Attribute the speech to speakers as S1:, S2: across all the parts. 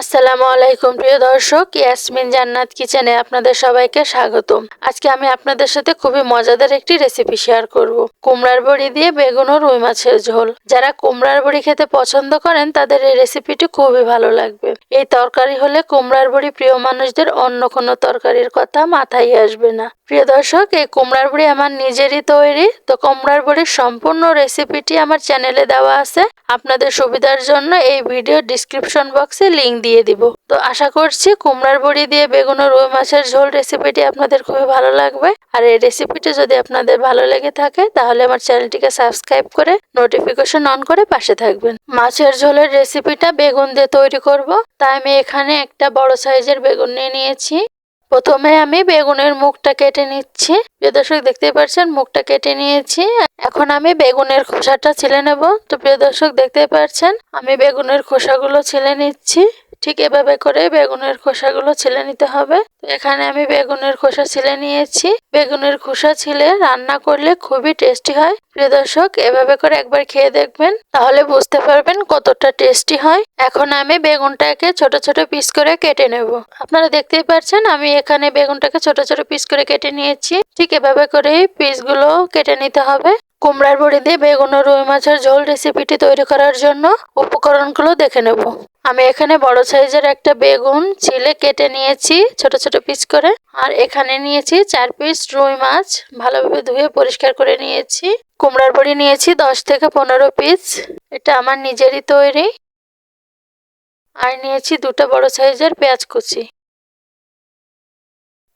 S1: আসসালামু আলাইকুম, প্রিয় দর্শক। ইয়াসমিন জান্নাত কিচেনে আপনাদের সবাইকে স্বাগতম। আজকে আমি আপনাদের সাথে খুবই মজাদার একটি রেসিপি শেয়ার করব। কুমড়ার বড়ি দিয়ে বেগুন ও রুই মাছের ঝোল। যারা কুমড়ার বড়ি খেতে পছন্দ করেন, তাদের এই রেসিপিটি খুবই ভালো লাগবে। এই তরকারি হলে কুমড়ার বড়ি প্রিয় মানুষদের অন্য কোনো তরকারির কথা মাথায় আসবে না। প্রিয় দর্শক, এই কুমড়ার বড়ি আমার নিজেরই তৈরি। তো কুমড়ার বড়ির সম্পূর্ণ রেসিপিটি আমার চ্যানেলে দেওয়া আছে। আপনাদের সুবিধার জন্য এই ভিডিও ডিসক্রিপশন বক্সে লিঙ্ক দিয়ে দিব। তো আশা করছি কুমড়ার বড়ি দিয়ে বেগুন রুই মাছের ঝোল রেসিপিটি আপনাদের খুবই ভালো লাগবে। আর এই রেসিপিটি যদি আপনাদের ভালো লেগে থাকে, তাহলে আমার চ্যানেলটিকে সাবস্ক্রাইব করে নোটিফিকেশন অন করে পাশে থাকবেন। মাছের ঝোলের রেসিপিটা বেগুন দিয়ে তৈরি করব। তাই আমি এখানে একটা বড় সাইজের বেগুন নিয়ে নিয়েছি। প্রথমে আমি বেগুনের মুখটা কেটে নিচ্ছি। প্রিয় দর্শক দেখতে পাচ্ছেন, মুখটা কেটে নিয়েছি। এখন আমি বেগুনের খোসাটা ছিলে নেব। তো প্রিয় দর্শক দেখতে পাচ্ছেন, আমি বেগুনের খোসাগুলো ছিলে নিচ্ছি। ঠিক এভাবে করে বেগুনের খোসাগুলো ছেলে নিতে হবে। এখানে আমি বেগুনের খোসা ছিলে নিয়েছি। বেগুনের খোসা ছিলে রান্না করলে খুবই টেস্টি হয়। প্রিয় দর্শক, এভাবে করে একবার খেয়ে দেখবেন, তাহলে বুঝতে পারবেন কতটা টেস্টি হয়। এখন আমি বেগুনটাকে ছোট ছোট পিস করে কেটে নেব। আপনারা দেখতেই পাচ্ছেন আমি এখানে বেগুনটাকে ছোট ছোট পিস করে কেটে নিয়েছি। ঠিক এভাবে করে পিসগুলো কেটে নিতে হবে। কুমড়ার বড়ি দিয়ে বেগুন ও রুই মাছের ঝোল রেসিপিটি তৈরি করার জন্য উপকরণগুলো দেখে নেব। আমি এখানে বড় সাইজের একটা বেগুন ছিলে কেটে নিয়েছি, ছোট ছোট পিস করে। আর এখানে নিয়েছি চার পিস রুই মাছ। ভালোভাবে ধুয়ে পরিষ্কার করে নিয়েছি। কুমড়ার বড়ি নিয়েছি, দশ থেকে পনেরো পিস। এটা আমার নিজেরই তৈরি। আর নিয়েছি দুটো বড় সাইজের পেঁয়াজ কুচি।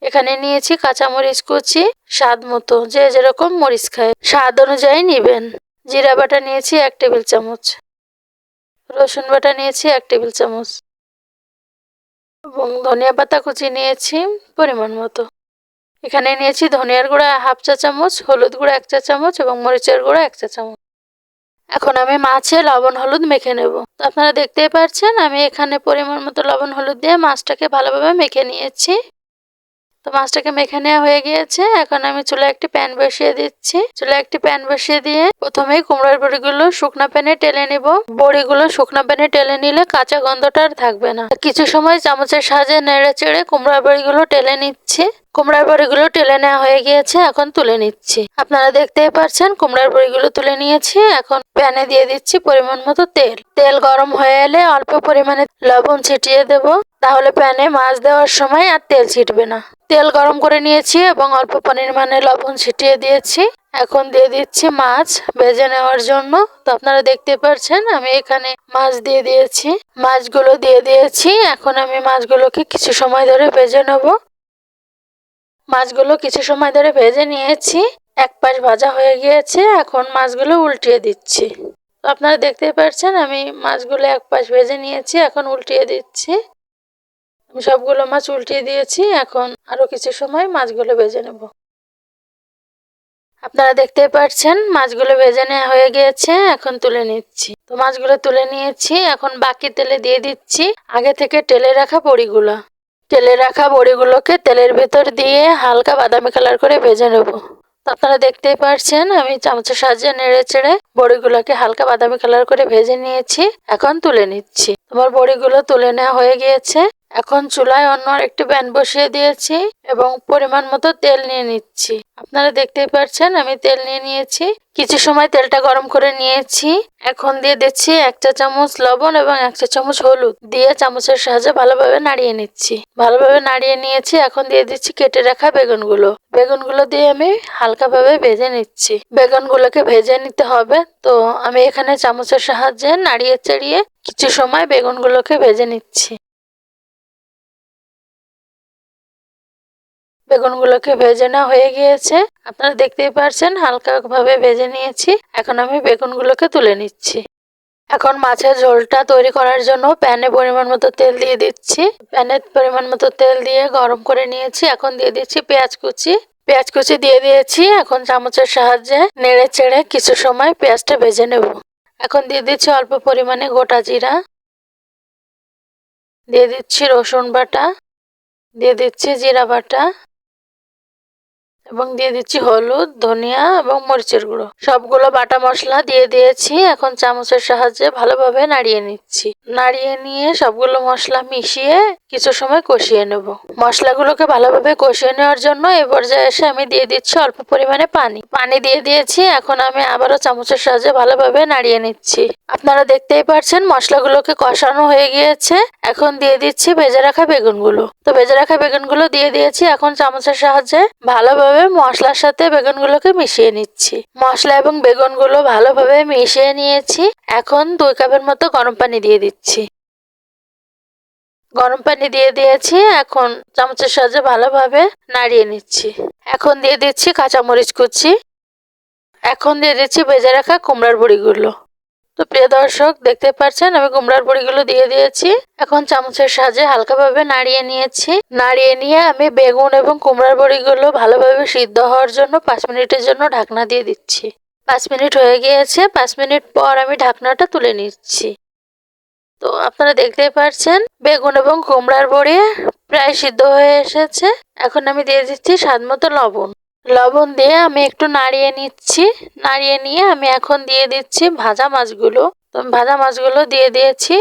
S1: এখানে নিয়েছি কাঁচামরিচ কুচি, স্বাদ মতো। যে যেরকম মরিচ খায়, স্বাদ অনুযায়ী নেবেন। জিরা বাটা নিয়েছি এক টেবিল চামচ। রসুন বাটা নিয়েছি এক টেবিল চামচ। এবং ধনিয়া পাতা কুচি নিয়েছি পরিমাণ মতো। এখানে নিয়েছি ধনিয়ার গুঁড়া হাফ চা চামচ, হলুদ গুঁড়া এক চা চামচ এবং মরিচের গুঁড়া এক চা চামচ। এখন আমি মাছে লবণ হলুদ মেখে নেব। তো আপনারা দেখতেই পাচ্ছেন আমি এখানে পরিমাণ মতো লবণ হলুদ দিয়ে মাছটাকে ভালোভাবে মেখে নিয়েছি। তো মাছটাকে মেখে নেওয়া হয়ে গিয়েছে। এখন আমি চুলে একটি প্যান বসিয়ে দিচ্ছি। চুলে একটি প্যান বসিয়ে দিয়ে প্রথমেই কুমড়োর বড়িগুলো শুকনা প্যানে টেলে নিব। বড়িগুলো শুকনো প্যানে টেলে নিলে কাঁচা গন্ধটা আর থাকবে না। কিছু সময় চামচের সাহায্যে নেড়ে চেড়ে কুমড়ার বড়িগুলো টেলে নিচ্ছি। কুমড়ার বড়িগুলো টেলে নেওয়া হয়ে গিয়েছে, এখন তুলে নিচ্ছি। আপনারা দেখতেই পাচ্ছেন কুমড়ার বড়িগুলো তুলে নিয়েছি। এখন প্যানে দিয়ে দিচ্ছি পরিমাণ মতো তেল। তেল গরম হয়ে এলে অল্প পরিমাণে লবণ ছিটিয়ে দেব। তাহলে প্যানে মাছ দেওয়ার সময় আর তেল ছিটবে না। তেল গরম করে নিয়েছি এবং অল্প পরিমাণে লবণ ছিটিয়ে দিয়েছি। এখন দিয়ে দিচ্ছি মাছ ভেজে নেওয়ার জন্য। তো আপনারা দেখতে পাচ্ছেন আমি এখানে মাছ দিয়ে দিয়েছি। মাছগুলো দিয়ে দিয়েছি। এখন আমি মাছগুলোকে কিছু সময় ধরে ভেজে নেব। মাছগুলো কিছু সময় ধরে ভেজে নিয়েছি। এক পাশ ভাজা হয়ে গিয়েছে, এখন মাছগুলো উল্টিয়ে দিচ্ছি। আপনারা দেখতেই পাচ্ছেন আমি মাছগুলো এক পাশ ভেজে নিয়েছি, এখন উল্টিয়ে দিচ্ছি। আমি সবগুলো মাছ উল্টিয়ে দিয়েছি, এখন আরও কিছু সময় মাছগুলো ভেজে নেব। আপনারা দেখতেই পাচ্ছেন মাছগুলো ভেজে নেওয়া হয়ে গিয়েছে, এখন তুলে নিচ্ছি। তো মাছগুলো তুলে নিয়েছি, এখন বাকি তেলে দিয়ে দিচ্ছি, আগে থেকে টেলে রাখা বড়িগুলো তেলে রাখা বড়িগুলোকে তেলের ভেতর দিয়ে হালকা বাদামি কালার করে ভেজে নেব। আপনারা দেখতেই পারছেন, আমি চামচের সাহায্যে নেড়ে চেড়ে বড়িগুলোকে হালকা বাদামি কালার করে ভেজে নিয়েছি। এখন তুলে নিচ্ছি। আমার বড়িগুলো তুলে নেওয়া হয়ে গিয়েছে। এখন চুলায় অন্য একটি প্যান বসিয়ে দিয়েছি এবং পরিমাণ মতো তেল নিয়ে নিচ্ছি। আপনারা দেখতেই পাচ্ছেন আমি তেল নিয়ে নিয়েছি। কিছু সময় তেলটা গরম করে নিয়েছি। এখন দিয়ে দিচ্ছি একটা চামচ লবণ এবং একটা চামচ হলুদ। দিয়ে চামচের সাহায্যে ভালোভাবে নাড়িয়ে নিচ্ছি। ভালোভাবে নাড়িয়ে নিয়েছি, এখন দিয়ে দিচ্ছি কেটে রাখা বেগুনগুলো। বেগুনগুলো দিয়ে আমি হালকাভাবে ভেজে নিচ্ছি। বেগুনগুলোকে ভেজে নিতে হবে, তো আমি এখানে চামচের সাহায্যে নাড়িয়ে চাড়িয়ে কিছু সময় বেগুনগুলোকে ভেজে নিচ্ছি। বেগুনগুলোকে ভেজে নেওয়া হয়ে গিয়েছে। আপনারা দেখতেই পারছেন, হালকা ভাবে ভেজে নিয়েছি। এখন আমি বেগুনগুলোকে তুলে নিচ্ছি। এখন মাছের ঝোলটা তৈরি করার জন্য প্যানে পরিমাণ মতো তেল দিয়ে দিচ্ছি। প্যানে পরিমাণ মতো তেল দিয়ে গরম করে নিয়েছি। এখন দিয়ে দিচ্ছি পেঁয়াজ কুচি। পেঁয়াজ কুচি দিয়ে দিয়েছি। এখন চামচের সাহায্যে নেড়ে চেড়ে কিছু সময় পেঁয়াজটা ভেজে নেব। এখন দিয়ে দিচ্ছি অল্প পরিমাণে গোটা জিরা। দিয়ে দিচ্ছি রসুন বাটা। দিয়ে দিচ্ছি জিরা বাটা। এবং দিয়ে দিচ্ছি হলুদ, ধনিয়া এবং মরিচের গুঁড়ো। সবগুলো বাটা মশলা দিয়ে দিয়েছি। এখন চামচের সাহায্যে ভালোভাবে নাড়িয়ে নিচ্ছি। নাড়িয়ে নিয়ে সবগুলো মশলা মিশিয়ে কিছু সময় কষিয়ে নেব। মশলাগুলোকে ভালোভাবে কষিয়ে নেওয়ার জন্য এই পর্যায়ে এসে আমি দিয়ে দিচ্ছি অল্প পরিমাণে পানি। পানি দিয়ে দিয়েছি, এখন আমি আবারও চামচের সাহায্যে ভালোভাবে নাড়িয়ে নিচ্ছি। আপনারা দেখতেই পাচ্ছেন মশলাগুলোকে কষানো হয়ে গিয়েছে। এখন দিয়ে দিচ্ছি ভেজে রাখা বেগুনগুলো। তো ভেজে রাখা বেগুনগুলো দিয়ে দিয়েছি, এখন চামচের সাহায্যে ভালোভাবে মশলার সাথে বেগুনগুলোকে মিশিয়ে নিচ্ছি। মশলা এবং বেগুনগুলো ভালোভাবে মিশিয়ে নিয়েছি। এখন দুই কাপের মতো গরম পানি দিয়ে দিচ্ছি। গরম পানি দিয়ে দিয়েছি, এখন চামচের সাহায্যে ভালোভাবে নাড়িয়ে নিচ্ছি। এখন দিয়ে দিচ্ছি কাঁচামরিচ কুচি। এখন দিয়ে দিচ্ছি ভেজে রাখা কুমড়ার বড়িগুলো। তো প্রিয় দর্শক, দেখতে পাচ্ছেন আমি কুমড়ার বড়িগুলো দিয়ে দিয়েছি। এখন চামচের সাহায্যে হালকাভাবে নাড়িয়ে নিয়েছি। নাড়িয়ে নিয়ে আমি বেগুন এবং কুমড়ার বড়িগুলো ভালোভাবে সিদ্ধ হওয়ার জন্য পাঁচ মিনিটের জন্য ঢাকনা দিয়ে দিচ্ছি। পাঁচ মিনিট হয়ে গিয়েছে, পাঁচ মিনিট পর আমি ঢাকনাটা তুলে নিচ্ছি। তো আপনারা দেখতেই পাচ্ছেন বেগুন এবং কুমড়ার বড়ি প্রায় সিদ্ধ হয়ে এসেছে। এখন আমি দিয়ে দিচ্ছি স্বাদ মতো লবণ। লবণ দিয়ে আমি একটু নাড়িয়ে নিচ্ছি। নাড়িয়ে নিয়ে আমি এখন দিয়ে দিচ্ছি ভাজা মাছগুলো। তো আমি ভাজা মাছগুলো দিয়ে দিয়েছি।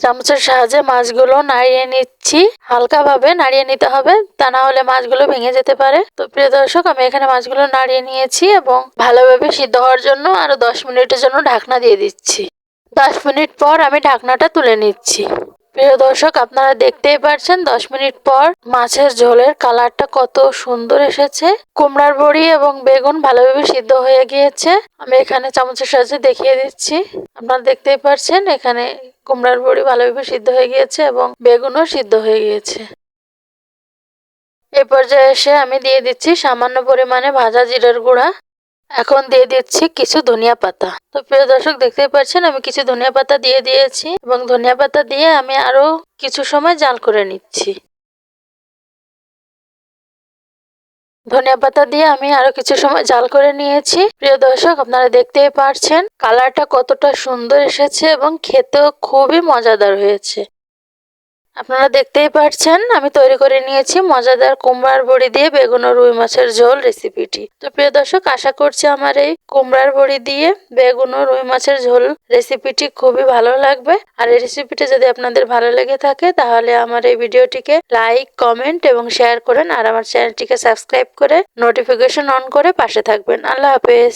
S1: চামচের সাহায্যে মাছগুলো নাড়িয়ে নিচ্ছি। হালকাভাবে নাড়িয়ে নিতে হবে, তা না হলে মাছগুলো ভেঙে যেতে পারে। তো প্রিয় দর্শক, আমি এখানে মাছগুলো নাড়িয়ে নিয়েছি এবং ভালোভাবে সিদ্ধ হওয়ার জন্য আরও দশ মিনিটের জন্য ঢাকনা দিয়ে দিচ্ছি। দশ মিনিট পর আমি ঢাকনাটা তুলে নিচ্ছি। প্রিয় দর্শক, আপনারা দেখতেই পারছেন, দশ মিনিট পর মাছের ঝোলের কালারটা কত সুন্দর এসেছে। কুমড়ার বড়ি এবং বেগুন ভালোভাবে সিদ্ধ হয়ে গিয়েছে। আমি এখানে চামচের সাহায্যে দেখিয়ে দিচ্ছি। আপনারা দেখতেই পারছেন, এখানে কুমড়ার বড়ি ভালোভাবে সিদ্ধ হয়ে গিয়েছে এবং বেগুনও সিদ্ধ হয়ে গিয়েছে। এই পর্যায়ে এসে আমি দিয়ে দিচ্ছি সামান্য পরিমাণে ভাজা জিরার গুঁড়া। এখন দিয়ে দিচ্ছি কিছু ধনিয়া পাতা। তো প্রিয় দর্শক দেখতে পাচ্ছেন, আমি কিছু ধনিয়া পাতা দিয়ে দিয়েছি এবং ধনিয়া পাতা দিয়ে আমি আরও কিছু সময় জাল করে নিচ্ছি। ধনিয়া পাতা দিয়ে আমি আরও কিছু সময় জাল করে নিয়েছি। প্রিয় দর্শক, আপনারা দেখতেই পারছেন, কালারটা কতটা সুন্দর এসেছে এবং খেতেও খুবই মজাদার হয়েছে। আপনারা দেখতেই পাচ্ছেন আমি তৈরি করে নিয়েছি মজাদার কুমড়ার বড়ি দিয়ে বেগুন ও রুই মাছের ঝোল রেসিপিটি। তো প্রিয় দর্শক, আশা করছি আমার এই কুমড়ার বড়ি দিয়ে বেগুন ও রুই মাছের ঝোল রেসিপিটি খুবই ভালো লাগবে। আর এই রেসিপিটি যদি আপনাদের ভালো লেগে থাকে, তাহলে আমার এই ভিডিওটিকে লাইক, কমেন্ট এবং শেয়ার করেন। আর আমার চ্যানেলটিকে সাবস্ক্রাইব করে নোটিফিকেশন অন করে পাশে থাকবেন। আল্লাহ হাফেজ।